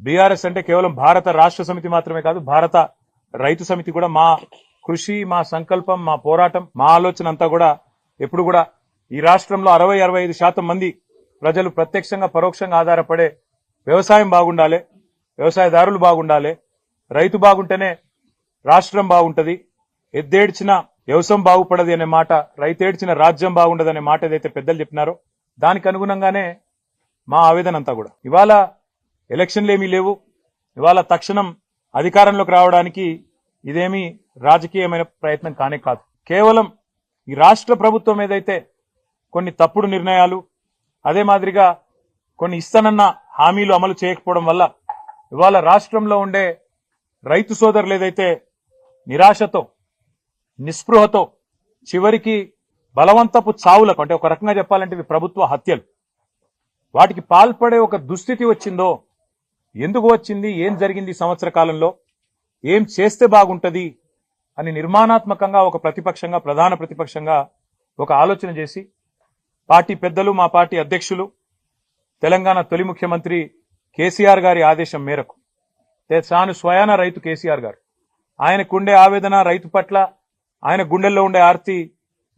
BRS అంటే కేవలం భారత రాష్ట్ర సమితి మాత్రమే కాదు భారత రైతు సమితి కూడా మా కృషి మా సంకల్పం మా పోరాటం మా ఆలోచన అంతా కూడా ఎప్పుడు కూడా ఈ రాష్ట్రంలో అరవై అరవై ఐదు శాతం మంది ప్రజలు ప్రత్యక్షంగా పరోక్షంగా ఆధారపడే వ్యవసాయం బాగుండాలి వ్యవసాయదారులు బాగుండాలి రైతు బాగుంటేనే రాష్ట్రం బాగుంటది ఎద్దేడ్చిన వ్యవసాయం బాగుపడది అనే మాట రైతేడ్చిన రాజ్యం బాగుండదు అనే మాట ఏదైతే పెద్దలు చెప్పినారో దానికి అనుగుణంగానే మా ఆవేదన అంతా కూడా. ఇవాళ ఎలక్షన్లు ఏమీ లేవు. ఇవాళ తక్షణం అధికారంలోకి రావడానికి ఇదేమీ రాజకీయమైన ప్రయత్నం కానే కాదు. కేవలం ఈ రాష్ట్ర ప్రభుత్వం ఏదైతే కొన్ని తప్పుడు నిర్ణయాలు అదే మాదిరిగా కొన్ని ఇస్తానన్న హామీలు అమలు చేయకపోవడం వల్ల ఇవాళ రాష్ట్రంలో ఉండే రైతు సోదరులు ఏదైతే నిరాశతో నిస్పృహతో చివరికి బలవంతపు చావులకు అంటే ఒక రకంగా చెప్పాలంటే ఇవి ప్రభుత్వ హత్యలు వాటికి పాల్పడే ఒక దుస్థితి వచ్చిందో ఎందుకు వచ్చింది? ఏం జరిగింది సంవత్సర కాలంలో? ఏం చేస్తే బాగుంటది? అని నిర్మాణాత్మకంగా ఒక ప్రతిపక్షంగా ప్రధాన ప్రతిపక్షంగా ఒక ఆలోచన చేసి పార్టీ పెద్దలు మా పార్టీ అధ్యక్షులు తెలంగాణ తొలి ముఖ్యమంత్రి కేసీఆర్ గారి ఆదేశం మేరకు తాను స్వయాన రైతు కేసీఆర్ గారు. ఆయనకుండే ఆవేదన రైతు పట్ల ఆయన గుండెల్లో ఉండే ఆర్తి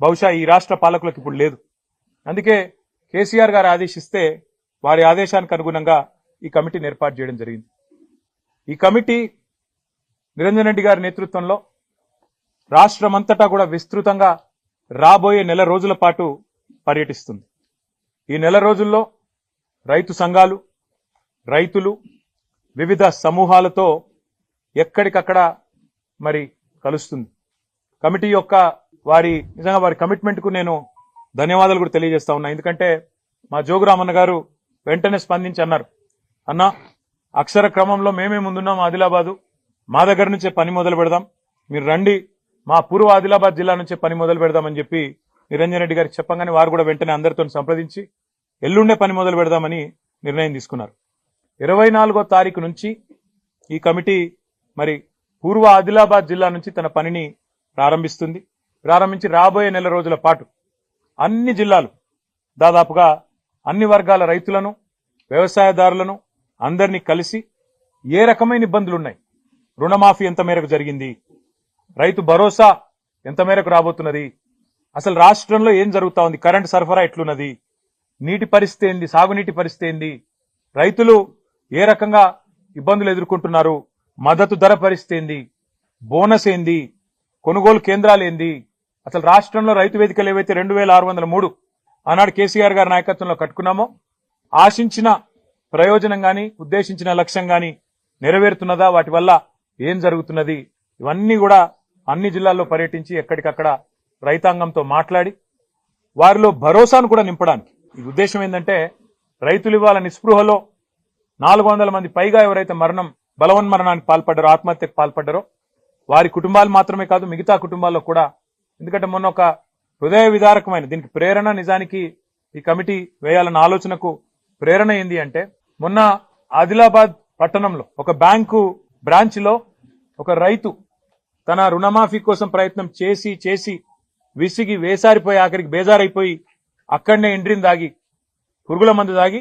బహుశా ఈ రాష్ట్ర పాలకులకు ఇప్పుడు లేదు. అందుకే కేసీఆర్ గారు ఆదేశిస్తే వారి ఆదేశానికి అనుగుణంగా ఈ కమిటీని ఏర్పాటు చేయడం జరిగింది. ఈ కమిటీ నిరంజన్ రెడ్డి గారి నేతృత్వంలో రాష్ట్రమంతటా కూడా విస్తృతంగా రాబోయే నెల రోజుల పాటు పర్యటిస్తుంది. ఈ నెల రోజుల్లో రైతు సంఘాలు రైతులు వివిధ సమూహాలతో ఎక్కడికక్కడ మరి కలుస్తుంది. కమిటీ యొక్క వారి నిజంగా వారి కమిట్మెంట్కు నేను ధన్యవాదాలు కూడా తెలియజేస్తా ఉన్నా. ఎందుకంటే మా జోగురామన్న గారు వెంటనే స్పందించి అన్నారు. అన్న అక్షర క్రమంలో మేమే ముందున్నాం ఆదిలాబాదు. మా దగ్గర నుంచే పని మొదలు పెడదాం. మీరు రండి. మా పూర్వ ఆదిలాబాద్ జిల్లా నుంచే పని మొదలు పెడదామని చెప్పి నిరంజన్ రెడ్డి గారికి చెప్పగానే వారు కూడా వెంటనే అందరితో సంప్రదించి ఎల్లుండే పని మొదలు పెడదామని నిర్ణయం తీసుకున్నారు. ఇరవై నాలుగో తారీఖు నుంచి ఈ కమిటీ మరి పూర్వ ఆదిలాబాద్ జిల్లా నుంచి తన పనిని ప్రారంభిస్తుంది. ప్రారంభించి రాబోయే నెల రోజుల పాటు అన్ని జిల్లాలు దాదాపుగా అన్ని వర్గాల రైతులను వ్యవసాయదారులను అందరినీ కలిసి ఏ రకమైన ఇబ్బందులు ఉన్నాయి రుణమాఫీ ఎంత మేరకు జరిగింది? రైతు భరోసా ఎంత మేరకు రాబోతున్నది? అసలు రాష్ట్రంలో ఏం జరుగుతా ఉంది? కరెంట్ సరఫరా ఎట్లున్నది? నీటి పరిస్థితి ఏంది? సాగునీటి పరిస్థితి ఏంది? రైతులు ఏ రకంగా ఇబ్బందులు ఎదుర్కొంటున్నారు? మద్దతు ధర పరిస్థితి ఏంది? బోనస్ ఏంది? కొనుగోలు కేంద్రాలు ఏంది? అసలు రాష్ట్రంలో రైతు వేదికలు ఏవైతే రెండు వేల ఆరు వందల మూడు ఆనాడు కేసీఆర్ గారి నాయకత్వంలో కట్టుకున్నామో ఆశించిన ప్రయోజనం కానీ ఉద్దేశించిన లక్ష్యం కానీ నెరవేరుతున్నదా? వాటి వల్ల ఏం జరుగుతున్నది? ఇవన్నీ కూడా అన్ని జిల్లాల్లో పర్యటించి ఎక్కడికక్కడ రైతాంగంతో మాట్లాడి వారిలో భరోసాను కూడా నింపడానికి. ఈ ఉద్దేశం ఏంటంటే రైతులు ఇవాళ నిస్పృహలో నాలుగు వందల మంది పైగా ఎవరైతే మరణం బలవన్మరణానికి పాల్పడ్డారో ఆత్మహత్యకు పాల్పడ్డారో వారి కుటుంబాలు మాత్రమే కాదు మిగతా కుటుంబాల్లో కూడా. ఎందుకంటే మొన్న ఒక హృదయ విదారకమైన దీనికి ప్రేరణ నిజానికి ఈ కమిటీ వేయాలన్న ఆలోచనకు ప్రేరణ ఏంది అంటే మొన్న ఆదిలాబాద్ పట్టణంలో ఒక బ్యాంకు బ్రాంచ్లో ఒక రైతు తన రుణమాఫీ కోసం ప్రయత్నం చేసి చేసి విసిగి వేసారిపోయి ఆఖరికి బేజారైపోయి అక్కడనే ఎండ్రిని దాగి పురుగుల మందు దాగి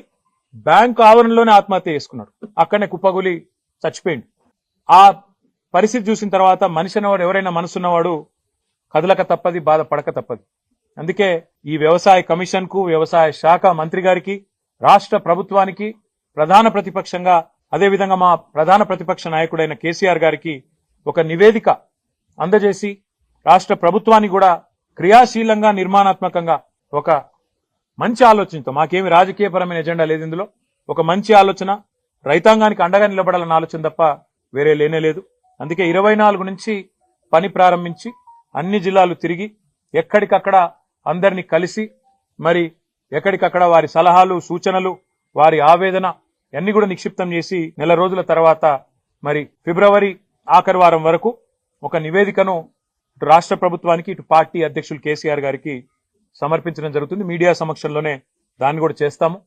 బ్యాంకు ఆవరణలోనే ఆత్మహత్య చేసుకున్నాడు. అక్కడనే కుప్పగులి చచ్చిపోయింది ఆ పరిస్థితి చూసిన తర్వాత మనిషి అనేవాడు ఎవరైనా మనసున్నవాడు కదలక తప్పది బాధపడక తప్పది. అందుకే ఈ వ్యవసాయ కమిషన్కు వ్యవసాయ శాఖ మంత్రి గారికి రాష్ట్ర ప్రభుత్వానికి ప్రధాన ప్రతిపక్షంగా అదేవిధంగా మా ప్రధాన ప్రతిపక్ష నాయకుడైన కేసీఆర్ గారికి ఒక నివేదిక అందజేసి రాష్ట్ర ప్రభుత్వాన్ని కూడా క్రియాశీలంగా నిర్మాణాత్మకంగా ఒక మంచి ఆలోచనతో మాకేమి రాజకీయపరమైన ఎజెండా లేదు ఇందులో ఒక మంచి ఆలోచన రైతాంగానికి అండగా నిలబడాలన్న ఆలోచన తప్ప వేరే లేనే లేదు. అందుకే ఇరవై నాలుగు నుంచి పని ప్రారంభించి అన్ని జిల్లాలు తిరిగి ఎక్కడికక్కడ అందరినీ కలిసి మరి ఎక్కడికక్కడ వారి సలహాలు సూచనలు వారి ఆవేదన అన్ని కూడా నిక్షిప్తం చేసి నెల రోజుల తర్వాత మరి ఫిబ్రవరి ఆఖరి వారం వరకు ఒక నివేదికను ఇటు రాష్ట్ర ప్రభుత్వానికి ఇటు పార్టీ అధ్యక్షులు కేసీఆర్ గారికి సమర్పించడం జరుగుతుంది. మీడియా సమక్షంలోనే దాన్ని కూడా చేస్తాము.